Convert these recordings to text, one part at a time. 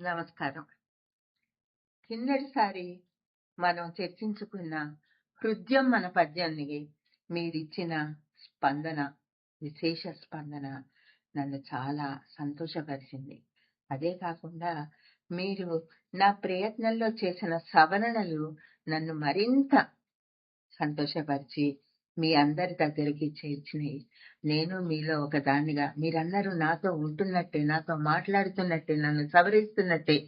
నమస్కారం. కిందటిసారి మనం చర్చించుకున్న హృదయం మన పద్యానికి మీరిచ్చిన స్పందన విశేష స్పందన నన్ను చాలా సంతోషపరిచింది. అదే కాకుండా మీరు నా ప్రయత్నంలో చేసిన సవరణలు నన్ను మరింత సంతోషపరిచి మీ అందరి దగ్గరికి చేర్చినాయి నేను మీలో ఒక దానిగా మీరందరూ నాతో ఉంటున్నట్టే నాతో మాట్లాడుతున్నట్టే నన్ను సవరిస్తున్నట్టే.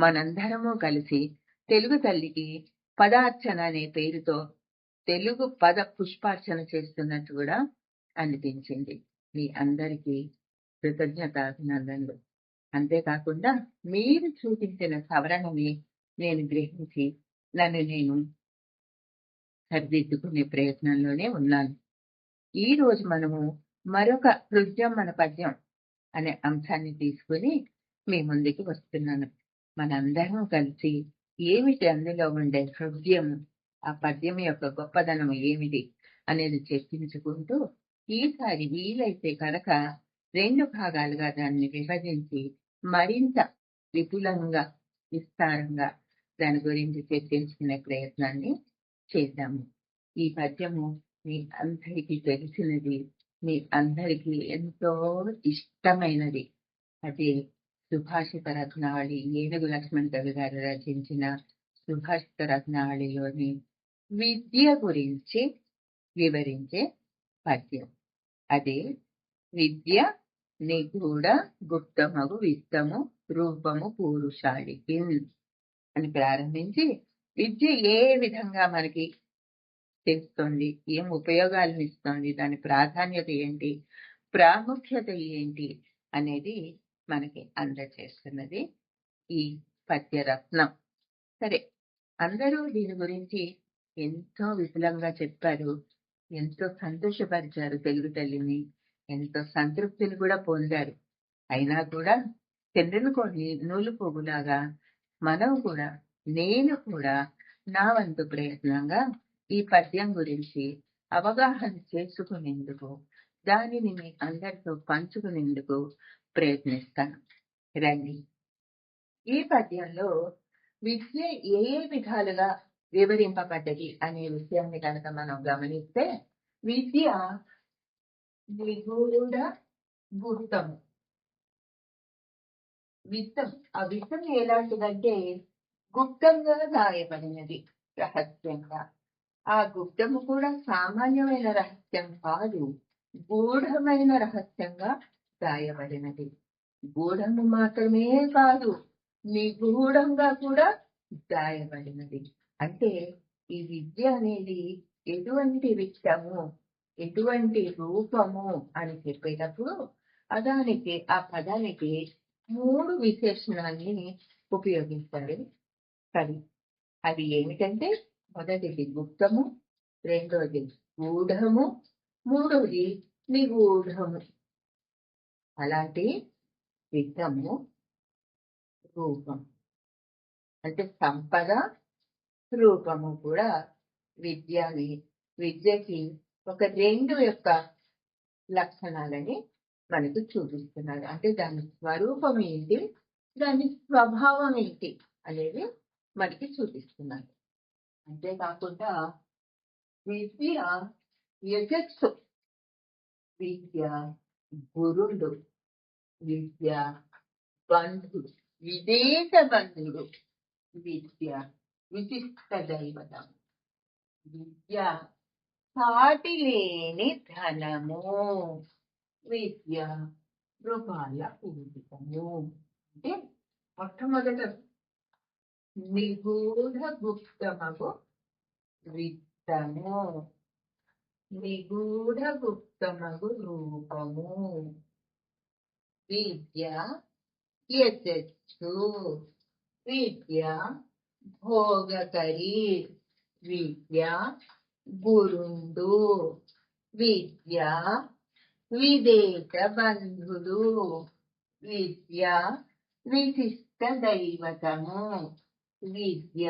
మనందరము కలిసి తెలుగు తల్లికి పదార్చన అనే పేరుతో తెలుగు పద పుష్పార్చన చేస్తున్నట్టు కూడా అనిపించింది. మీ అందరికీ కృతజ్ఞత అభినందనలు అంతేకాకుండా మీరు చూపించిన సవరణని నేను గ్రహించి నన్ను నేను సరిదిద్దుకునే ప్రయత్నంలోనే ఉన్నాను. ఈ రోజు మనము మరొక హృదయం మన పద్యం అనే అంశాన్ని తీసుకుని మీ ముందుకు వస్తున్నాను. మనందరం కలిసి ఏమిటి అందులో ఉండే హృదయం? ఆ పద్యం యొక్క గొప్పదనం ఏమిటి అనేది చర్చించుకుంటూ ఈసారి వీలైతే కనుక రెండు భాగాలుగా దాన్ని విభజించి మరింత విపులంగా విస్తారంగా దాని గురించి చర్చించుకునే ప్రయత్నాన్ని చేద్దాము. ఈ పద్యము మీ అందరికీ తెలిసినది. మీ అందరికీ ఎంతో ఇష్టమైనది. అది సుభాషిత రత్నావళి ఏనుగు లక్ష్మణ్ కవి గారు రచించిన సుభాషిత రత్నావళిలోని విద్య గురించి వివరించే పద్యం. అదే విద్య నిగూఢ గుప్తమగు విత్తము రూపము పూరుషాళికి అని ప్రారంభించి విద్య ఏ విధంగా మనకి చేస్తుంది ఏం ఉపయోగాలను ఇస్తుంది దాని ప్రాధాన్యత ఏంటి? ప్రాముఖ్యత ఏంటి? అనేది మనకి అందచేస్తున్నది ఈ పద్యరత్నం. సరే అందరూ దీని గురించి ఎంతో విపులంగా చెప్పారు. ఎంతో సంతోషపరిచారు తెలుగు తల్లిని. ఎంతో సంతృప్తిని కూడా పొందారు. అయినా కూడా చంద్రుని నూలు పోగులాగా మనం కూడా నేను కూడా నా వంతు ప్రయత్నంగా ఈ పద్యం గురించి అవగాహన చేసుకునేందుకు దానిని మీ అందరితో పంచుకునేందుకు ప్రయత్నిస్తాను. రండి. ఈ పద్యంలో విద్య ఏ ఏ విధాలుగా వివరింపబడ్డది అనే విషయాన్ని కనుక మనం గమనిస్తే విద్య నిగూఢ గుప్తము. విత్తం ఆ విత్తం ఎలాంటిదంటే గుప్తంగా రాయబడినది రహస్యంగా. ఆ గుప్తము కూడా సామాన్యమైన రహస్యం కాదు గూఢమైన రహస్యంగా రాయబడినది గూఢము మాత్రమే కాదు నిగూఢంగా కూడా దాయబడినది అంటే ఈ విద్య అనేది ఎటువంటి విత్తము ఎటువంటి రూపము అని చెప్పేటప్పుడు అదానికి ఆ పదానికి మూడు విశేషణాన్ని ఉపయోగిస్తాడు కవి అది ఏమిటంటే మొదటిది గుప్తము రెండోది గూఢము మూడోది నిగూఢము. అలాంటి విత్తము రూపం. అంటే సంపద రూపము కూడా విద్యని విద్యకి ఒక రెండు యొక్క లక్షణాలని మనకు చూపిస్తున్నారు. అంటే దాని స్వరూపం ఏంటి? దాని స్వభావం ఏంటి? అనేది మనకి చూపిస్తున్నారు అంతేకాకుండా విద్య యజస్సు విద్య గురుడు విద్య బంధుడు విదేశ బంధుడు విద్య విశిష్ట దైవతం. విద్య సాటి లేని ధనము. విద్య రూపాల పూజితము. అంటే మొట్టమొదట నిగూఢ గుప్తమగు విత్తము. నిగూఢ గుప్తమగు రూపము. విద్య యశస్సు. విద్య భోగకరి. విద్య గురుండు. విద్య విదేశ బంధుడు విద్య విశిష్ట దైవతము విద్య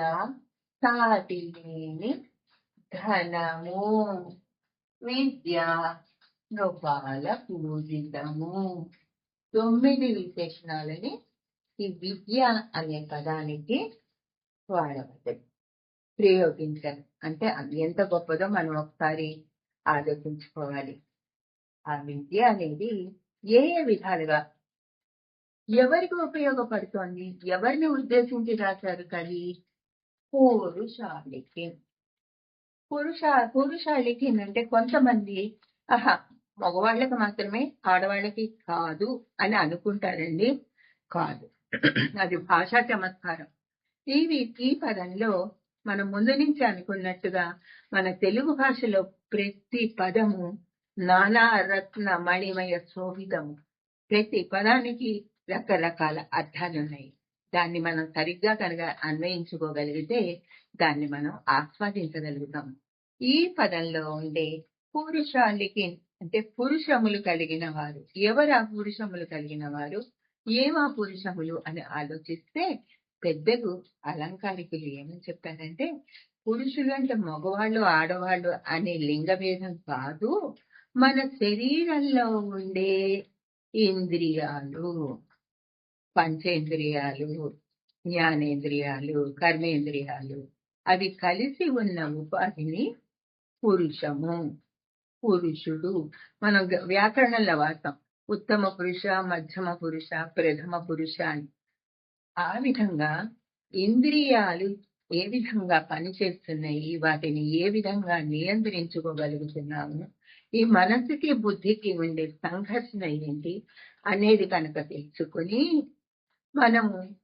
సాటి లేని ధనము. విద్య నృపాల పూజితము. తొమ్మిది విశేషణాలని ఈ విద్య అనే పదానికి వాడవచ్చు ప్రయోగించాలి అంటే అది ఎంత గొప్పదో మనం ఒకసారి ఆలోచించుకోవాలి. ఆ విద్య అనేది ఏ ఏ విధాలుగా ఎవరికి ఉపయోగపడుతోంది? ఎవరిని ఉద్దేశించి రాశారు కవి? పురుషాలికి. పురుష పురుషాలికి అంటే కొంతమంది ఆహా మగవాళ్ళకి మాత్రమే ఆడవాళ్ళకి కాదు అని అనుకుంటారండి. కాదు. అది భాషా చమత్కారం. ఇవి ఈ పదంలో మనం ముందు నుంచి అనుకున్నట్టుగా మన తెలుగు భాషలో ప్రతి పదము నానా రత్న మణిమయ శోభితము. ప్రతి పదానికి రకరకాల అర్థాలు ఉన్నాయి దాన్ని మనం సరిగ్గా కనుక అన్వయించుకోగలిగితే దాన్ని మనం ఆస్వాదించగలుగుతాం. ఈ పదంలో ఉండే పురుషాలికి అంటే పురుషములు కలిగిన వారు ఎవరు ఆ పురుషములు కలిగిన వారు ఏమా పురుషములు అని ఆలోచిస్తే పెద్దలు అలంకారికులు ఏమని చెప్పారంటే పురుషులు అంటే మగవాళ్ళు ఆడవాళ్ళు అనే లింగ భేదం కాదు మన శరీరంలో ఉండే ఇంద్రియాలు. పంచేంద్రియాలు జ్ఞానేంద్రియాలు కర్మేంద్రియాలు. అవి కలిసి ఉన్న ఉపాధిని పురుషము పురుషుడు. మనం వ్యాకరణంలో వాడతాం. ఉత్తమ పురుష మధ్యమ పురుష ప్రథమ పురుష అని. ఆ విధంగా ఇంద్రియాలు ఏ విధంగా పనిచేస్తున్నాయి వాటిని ఏ విధంగా నియంత్రించుకోగలుగుతున్నాము ఈ మనసుకి బుద్ధికి ఉండే సంఘర్షణ ఏంటి అనేది కనుక తెలుసుకుని మనము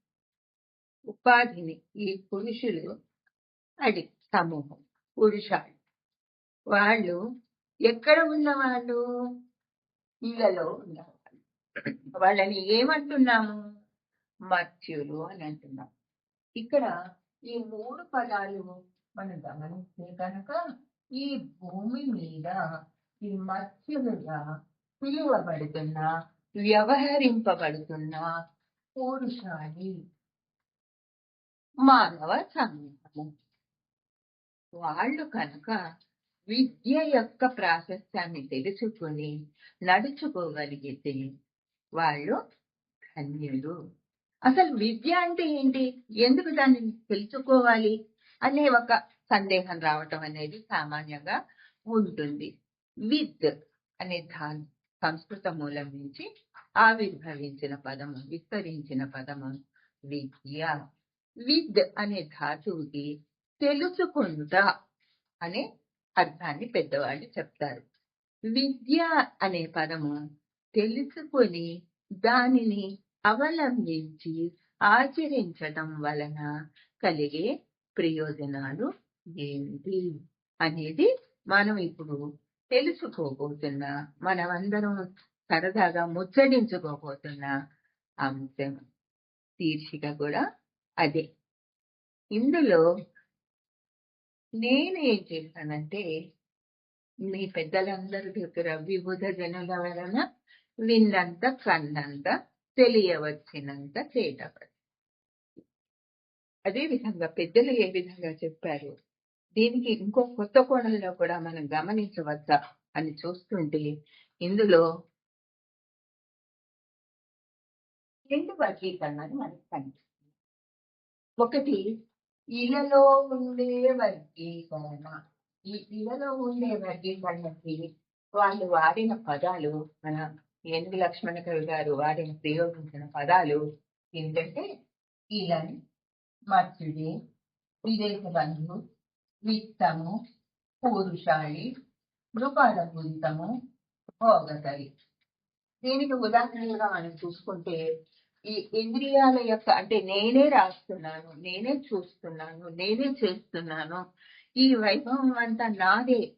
ఉపాధిని ఈ పురుషులు అది సమూహం పురుషాలు. వాళ్ళు ఎక్కడ ఉన్నవాళ్ళు? ఇళ్ళలో ఉన్నవాళ్ళు. వాళ్ళని ఏమంటున్నాము? మత్స్యులు అని అంటున్నాం. ఇక్కడ ఈ మూడు పదాలు మనం గమనిస్తే కనుక ఈ భూమి మీద ఈ మత్స్యులుగా పిలువబడుతున్న వ్యవహరింపబడుతున్న పురుషాలి మానవ సమూహము వాళ్ళు కనుక విద్య యొక్క ప్రాశస్త్యాన్ని తెలుసుకుని నడుచుకోగలిగితే వాళ్ళు ధన్యులు. అసలు విద్య అంటే ఏంటి? ఎందుకు దాన్ని తెలుసుకోవాలి అనే ఒక సందేహం రావటం అనేది సామాన్యంగా ఉంటుంది. విద్ అనే దాని సంస్కృత మూలం నుంచి ఆవిర్భవించిన పదము విస్తరించిన పదము విద్య. విద్ అనే ధాతువుకి తెలుసుకుంటా అనే అర్థాన్ని పెద్దవాళ్ళు చెప్తారు. విద్య అనే పదము తెలుసుకొని దానిని అవలంబించి ఆచరించడం వలన కలిగే ప్రయోజనాలు ఏమిటి అనేది మనం ఇప్పుడు తెలుసుకోబోతున్న మనమందరం సరదాగా ముచ్చడించుకోబోతున్న అంశం శీర్షిక కూడా అదే. ఇందులో నేనేం చేశానంటే మీ పెద్దలందరి దగ్గర వివిధ జనుల వలన విన్నంత కన్నంత తెలియవచ్చినంత చేయటం అదే విధంగా పెద్దలు ఏ విధంగా చెప్పారు? దీనికి ఇంకో కొత్త కోణంలో కూడా మనం గమనించవచ్చా అని చూస్తుంటే ఇందులో రెండు వర్గీకరణలు మనకి కనిపిస్తుంది ఒకటి ఇలలో ఉండే వర్గీకరణ. ఈ ఇలలో ఉండే వర్గీకరణకి వాళ్ళు వాడిన పదాలు మన ఏనుగు లక్ష్మణ కవి గారు వాడిన ప్రయోగించిన పదాలు ఏంటంటే ఇలని మత్స్యుడి విదేశ బంధు విత్తము పూరుషాళి నృపాదపూరితము భోగతరి దీనికి ఉదాహరణగా మనం చూసుకుంటే ఈ ఇంద్రియాల యొక్క అంటే నేనే రాస్తున్నాను నేనే చూస్తున్నాను నేనే చేస్తున్నాను ఈ వైభవం అంతా నాదే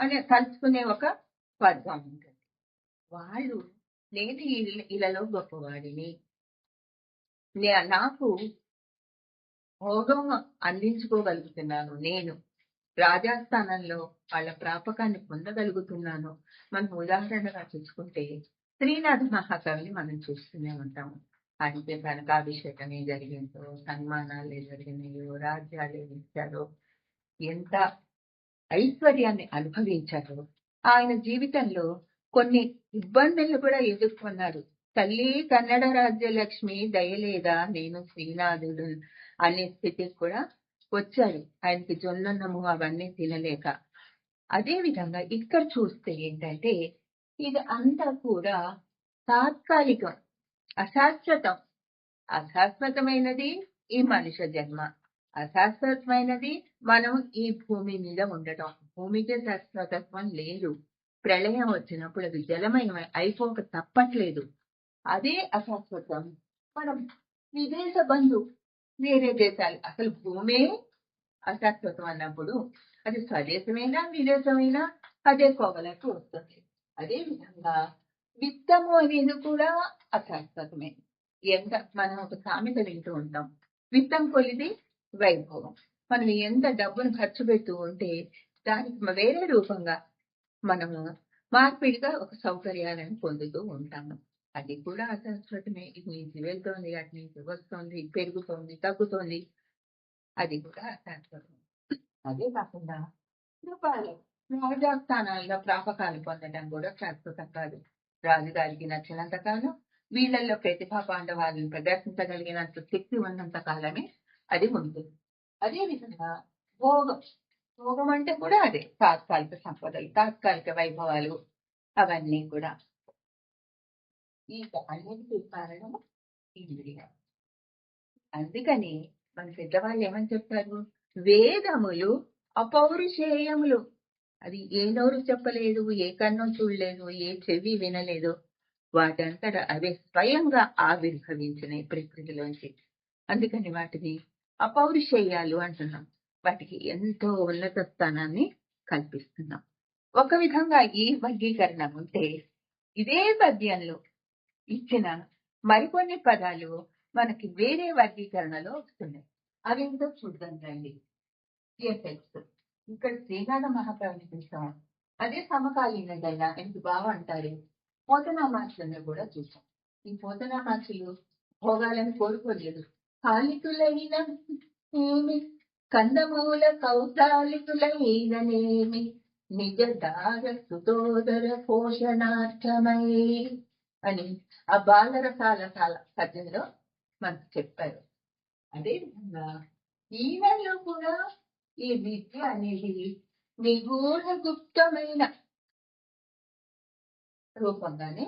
అని తలుచుకునే ఒక వర్గం ఉంటుంది. వాళ్ళు నేను ఇళ్ళలో గొప్పవాడిని. నే- నాకు భోగం అందించుకోగలుగుతున్నాను. నేను రాజాస్థానంలో వాళ్ళ ప్రాపకాన్ని పొందగలుగుతున్నాను. మనం ఉదాహరణగా చూసుకుంటే శ్రీనాథ మహాకవిని మనం చూస్తూనే ఉంటాము. అంటే కనకాభిషేకం ఏం జరిగిందో సన్మానాలు ఏం జరిగినాయో రాజ్యాలు ఏమి ఇచ్చారో ఎంత ఐశ్వర్యాన్ని అనుభవించారో ఆయన జీవితంలో కొన్ని ఇబ్బందులు కూడా ఎదుర్కొన్నారు. తల్లి కన్నడ రాజ్యలక్ష్మి దయలేదా నేను శ్రీనాథుడు అనే స్థితికి కూడా వచ్చాడు ఆయనకి జొన్నము అవన్నీ తినలేక. అదే విధంగా ఇక్కడ చూస్తే ఏంటంటే ఇది అంతా కూడా తాత్కాలికం అశాశ్వతం. అశాశ్వతమైనది ఈ మనుష్య జన్మ. అశాశ్వతమైనది మనం ఈ భూమి మీద ఉండటం. భూమికి శాశ్వతత్వం లేదు. ప్రళయం వచ్చినప్పుడు అది జలమయం అయిపోక తప్పట్లేదు. అదే అశాశ్వతం. మనం విదేశ బంధు వేరే దేశాలు అసలు భూమే అశాశ్వతం అన్నప్పుడు అది స్వదేశమైనా విదేశమైనా అదే కోవలకు వస్తుంది. అదే విధంగా విత్తము అనేది కూడా అశాశ్వతమే. ఎంత మనం ఒక సామెత వింటూ ఉంటాం విత్తం కొలిది వైభవం. మనం ఎంత డబ్బును ఖర్చు పెడుతూ ఉంటే దానికి వేరే రూపంగా మనము మార్పిడిగా ఒక సౌకర్యాలను పొందుతూ ఉంటాము. అది కూడా అశాశ్వతమే ఇది వెళ్తోంది అటు నుంచి వస్తుంది పెరుగుతోంది తగ్గుతోంది. అది కూడా అశాశ్వతం అదే కాకుండా రూపాయలు రాజాస్థానాల్లో ప్రాపకాలు పొందడం కూడా శాశ్వతం కాదు. రాజుగారికి నచ్చినంత కాలం వీళ్ళల్లో ప్రతిభా పాండవాలను ప్రదర్శించగలిగినంత శక్తి ఉన్నంత కాలమే అది ఉంటుంది అదే విధంగా భోగం. భోగం అంటే కూడా అదే తాత్కాలిక సంపదలు తాత్కాలిక వైభవాలు అవన్నీ కూడా. ఈ అన్నిటికీ కారణం ఇంద్రియం అందుకని మన పెద్దవాళ్ళు ఏమని చెప్పారు? వేదములు అపౌరుషేయములు. అది ఏ నోరు చెప్పలేదు ఏ కన్ను చూడలేదు ఏ చెవి వినలేదు. వాటంతట అవే స్వయంగా ఆవిర్భవించినాయి ప్రకృతిలోంచి. అందుకని వాటిని అపౌరుషేయాలు అంటున్నాం. వాటికి ఎంతో ఉన్నత స్థానాన్ని కల్పిస్తున్నాం. ఒక విధంగా ఈ వర్గీకరణ ఉంటే ఇదే పద్యంలో ఇచ్చిన మరికొన్ని పదాలు మనకి వేరే వర్గీకరణలో వస్తున్నాయి. అవేంటో చూద్దాం రండి. ఎఫెక్ట్స్ ఇక్కడ శ్రీనాథ మహాకవిని చూసాం. అదే సమకాలీనదైనా ఎందుకు బాగా అంటారు పోతనామాసులను కూడా చూసాం. ఈ పోతనామాసులు భోగాలను కోరుకోలేదు. కాలికులైన ఏమి కందమూల కౌతాలికులైననేమి నిజ దార సుతోదర పోషణార్థమై అని ఆ బాలరసాల కాల పద్యంలో మనకు చెప్పారు. అదే విధంగా ఈయనలో కూడా ఈ విద్య అనేది నిగూఢ గుప్తమైన రూపంగానే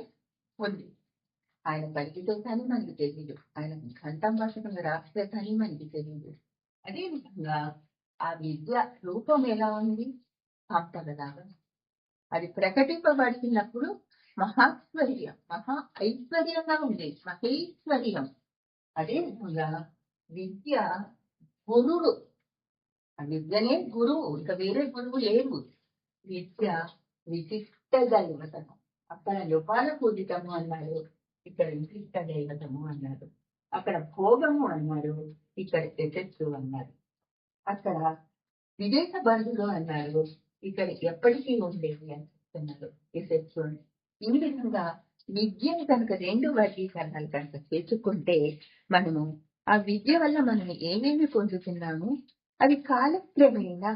ఉంది. ఆయన పలికితే కానీ మనకి తెలియదు ఆయన కంఠం భాషకుండా రాస్తే కానీ మనకి తెలియదు అదేవిధంగా ఆ విద్య రూపం ఎలా ఉంది? సంపదలాగా అది ప్రకటింపబడినప్పుడు మహాశ్వర్యం మహా ఐశ్వర్యంగా ఉండే మహేశ్వర్యం. అదే విధంగా విద్య గురుడు విద్యనే గురువు ఇక వేరే గురువు లేవు విద్య విశిష్ట దైవతము అక్కడ లోపాల పూజితము అన్నారు ఇక్కడ విశిష్ట దైవతము అన్నారు అక్కడ భోగము అన్నారు ఇక్కడ యశస్సు అన్నారు అక్కడ విదేశ బంధులు అన్నారు ఇక్కడ ఎప్పటికీ ఉండేది అని చెప్తున్నారు యశస్సు అని. ఈ విధంగా విద్యను కనుక రెండు వర్గీకరణలు కనుక చేసుకుంటే మనము ఆ విద్య వల్ల మనం ఏమేమి పొందుతున్నాము? అవి కాలక్రమేణా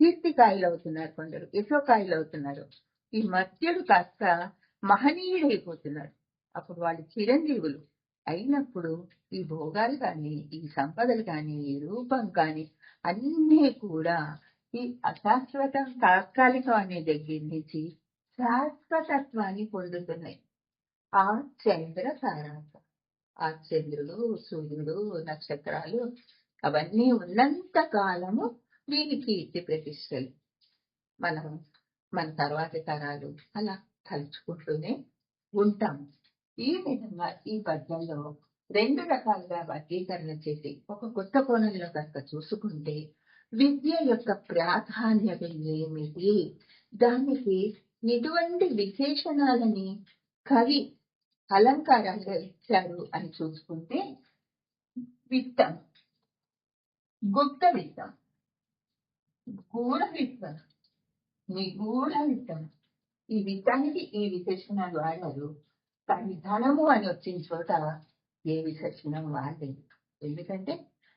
కీర్తికాయలు అవుతున్నారు కొందరు యశోకాయలు అవుతున్నారు ఈ మత్స్యుడు కాస్త మహనీయుడైపోతున్నాడు అప్పుడు వాళ్ళు చిరంజీవులు. అయినప్పుడు ఈ భోగాలు కానీ ఈ సంపదలు కానీ ఈ రూపం కానీ అన్నీ కూడా ఈ అశాశ్వతం తాత్కాలికం అనే దగ్గర నుంచి శాశ్వతత్వాన్ని పొందుతున్నాయి. ఆ చంద్ర సారాంశం ఆ చంద్రుడు సూర్యుడు నక్షత్రాలు అవన్నీ ఉన్నంత కాలము వీటి కీర్తి ప్రతిష్టలు. మనం మన తర్వాతి తరాలు అలా తలుచుకుంటూనే ఉంటాం. ఈ విధంగా ఈ పద్యంలో రెండు రకాలుగా వర్గీకరణ చేసి ఒక కొత్త కోణంలో కనుక చూసుకుంటే విద్య యొక్క ప్రాధాన్యత ఏమిటి? దానికి ఎటువంటి విశేషణాలని కవి అలంకారంగా ఇచ్చారు అని చూసుకుంటే విత్తం గుప్త విత్తం గూఢ విత్తం నిగూఢ విత్తం ఈ విత్తానికి ఈ విశేషణాలు వాడారు. కానీ ధనము అని వచ్చిన చోట ఏ విశేషణం వాడలేదు. ఎందుకంటే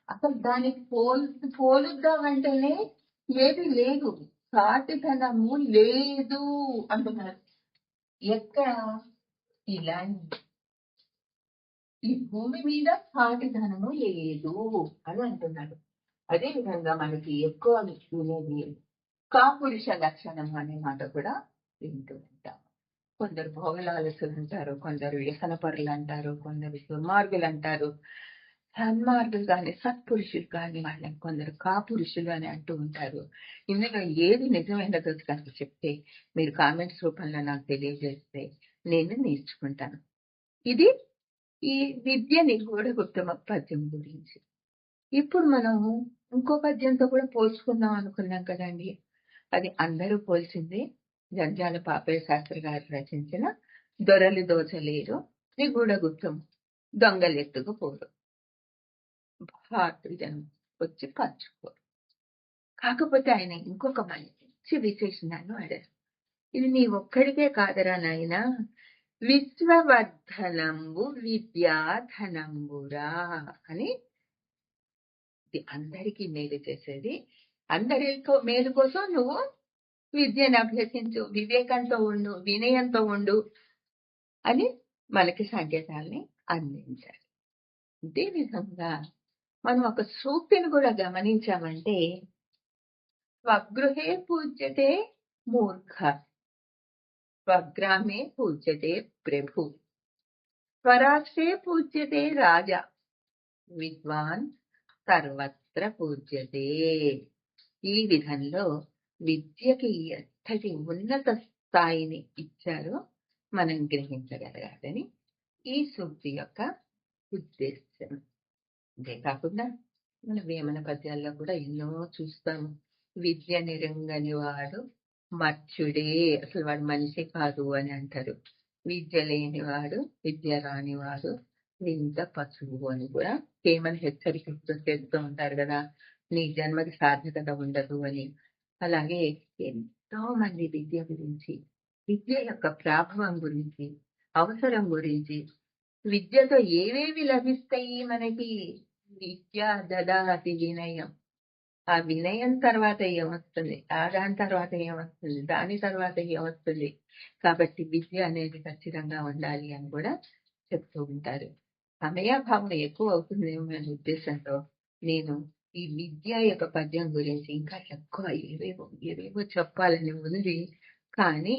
అసలు దానికి పోలు పోలుద్దామంటేనే ఏది లేదు. సాటి లేదు అంటున్నారు. ఎక్కడ? ఇలాంటి ఈ భూమి మీద సాటిధనము లేదు అని అంటున్నాడు అదే విధంగా మనకి ఎక్కువ వినేది కాపురుష లక్షణం అనే మాట కూడా వింటూ ఉంటాం. కొందరు భోగలాలసులు అంటారు కొందరు వ్యసన పరులు అంటారు కొందరు దుర్మార్గులు అంటారు. సన్మార్గులు కానీ సత్పురుషులు కానీ వాళ్ళని కొందరు కాపురుషులు అని అంటూ ఉంటారు ఇందులో ఏది నిజమైనదో కనుక చెప్తే మీరు కామెంట్స్ రూపంలో నాకు తెలియజేస్తే నేను నేర్చుకుంటాను ఇది ఈ విద్యని గూఢగుప్తమ పద్యం గురించి ఇప్పుడు మనం ఇంకో పద్యంతో కూడా పోల్చుకుందాం అనుకున్నాం కదండి అది అందరూ పోల్చింది జంజాల పాపయ్య శాస్త్రి గారు రచించిన దొరలు దోచలేరు దొంగలెత్తుగా పోరు భారతీయులను వచ్చి పంచుకోరు. కాకపోతే ఆయన ఇంకొక మంచి విశేషణాన్ని వాడారు. ఇది నీ ఒక్కడికే కాదరా నాయన. విశ్వవర్ధనంబు విద్యాధనంబురా అని ఇది అందరికీ మేలు చేసేది. అందరితో మేలు కోసం నువ్వు విద్యను అభ్యసించు వివేకంతో ఉండు వినయంతో ఉండు అని మనకి సంకేతాలని అందించాలి ఇదే విధంగా మనం ఒక సూక్తిని కూడా గమనించామంటే స్వగృహే పూజ్యతే మూర్ఖ స్వగ్రామే పూజ్యతే ప్రభు స్వరాష్ట్రే పూజ్యతే రాజా విద్వాన్ సర్వత్ర పూజ్యతే. ఈ విధంలో విద్యకి ఎంతటి ఉన్నత స్థాయిని ఇచ్చారో మనం గ్రహించగలగాలని ఈ సూక్తి యొక్క ఉద్దేశం అంతేకాకుండా మన వేమన పద్యాల్లో కూడా ఎన్నో చూస్తాము. విద్య నిరంగని వాడు మర్చుడే అసలు వాడు మనిషి కాదు అని అంటారు. విద్య లేనివాడు విద్య రానివాడు వింత పశువు అని కూడా ఏమని హెచ్చరికతో చేస్తూ ఉంటారు కదా నీ జన్మకి సార్థకత ఉండదు అని. అలాగే ఎంతో మంది విద్య గురించి విద్య యొక్క ప్రాభవం గురించి అవసరం గురించి విద్యతో ఏవేవి లభిస్తాయి మనకి? విద్య దదాతి వినయం ఆ వినయం తర్వాత ఏమొస్తుంది? ఆ దాని తర్వాత ఏమొస్తుంది? దాని తర్వాత ఏమొస్తుంది? కాబట్టి విద్య అనేది ఖచ్చితంగా ఉండాలి అని కూడా చెప్తూ ఉంటారు. సమయాభావం ఎక్కువ అవుతుందేమో అనే ఉద్దేశంతో నేను ఈ విద్య యొక్క పద్యం గురించి ఇంకా ఎక్కువ ఏవేవో ఏవేవో చెప్పాలని ఉంది. కానీ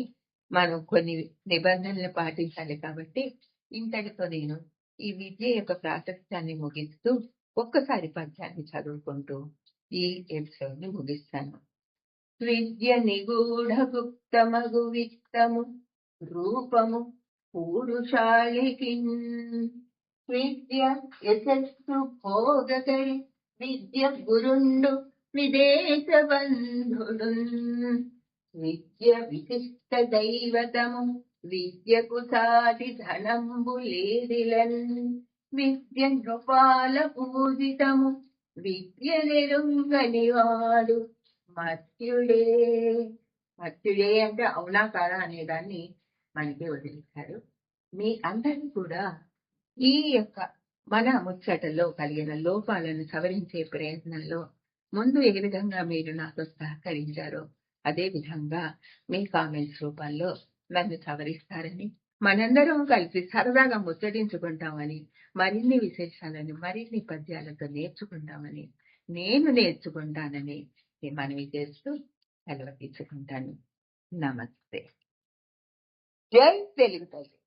మనం కొన్ని నిబంధనలు పాటించాలి కాబట్టి ఇంతటితో నేను ఈ విద్య యొక్క ప్రాశస్త్యాన్ని ముగిస్తూ ఒక్కసారి పద్యాన్ని చదువుకుంటూ ఈ ఎపిసోడ్ని ముగిస్తాను. విద్య నిగూఢ గుప్తమగు విత్తము రూపము పూరుషాలికి విద్య యశస్సు భోగకరి విద్య గురుండు విదేశ బంధుడు విద్య విశిష్ట దైవతము విద్యకు సాటి ధనంబు లేదిలన్ విద్య నృపాల పూజితము విద్య వాడు మత్యుడే మత్యుడే అంటే అవునా కాదా అనే దాన్ని మనకి వదిలేశారు. మీ అందరినీ కూడా ఈ యొక్క మన ముచ్చటలో కలిగిన లోపాలను సవరించే ప్రయత్నంలో ముందు ఏ విధంగా మీరు నాతో సహకరించారో అదే విధంగా మీ కామెంట్స్ రూపంలో నన్ను సవరిస్తారని మనందరం కలిసి సరదాగా ముచ్చటించుకుంటామని మరిన్ని విశేషాలను మరిన్ని పద్యాలతో నేర్చుకుంటామని నేను నేర్చుకుంటానని మనవి చేస్తూ సెలవు తీసుకుంటాను. నమస్తే. జై తెలుగు తల్లి.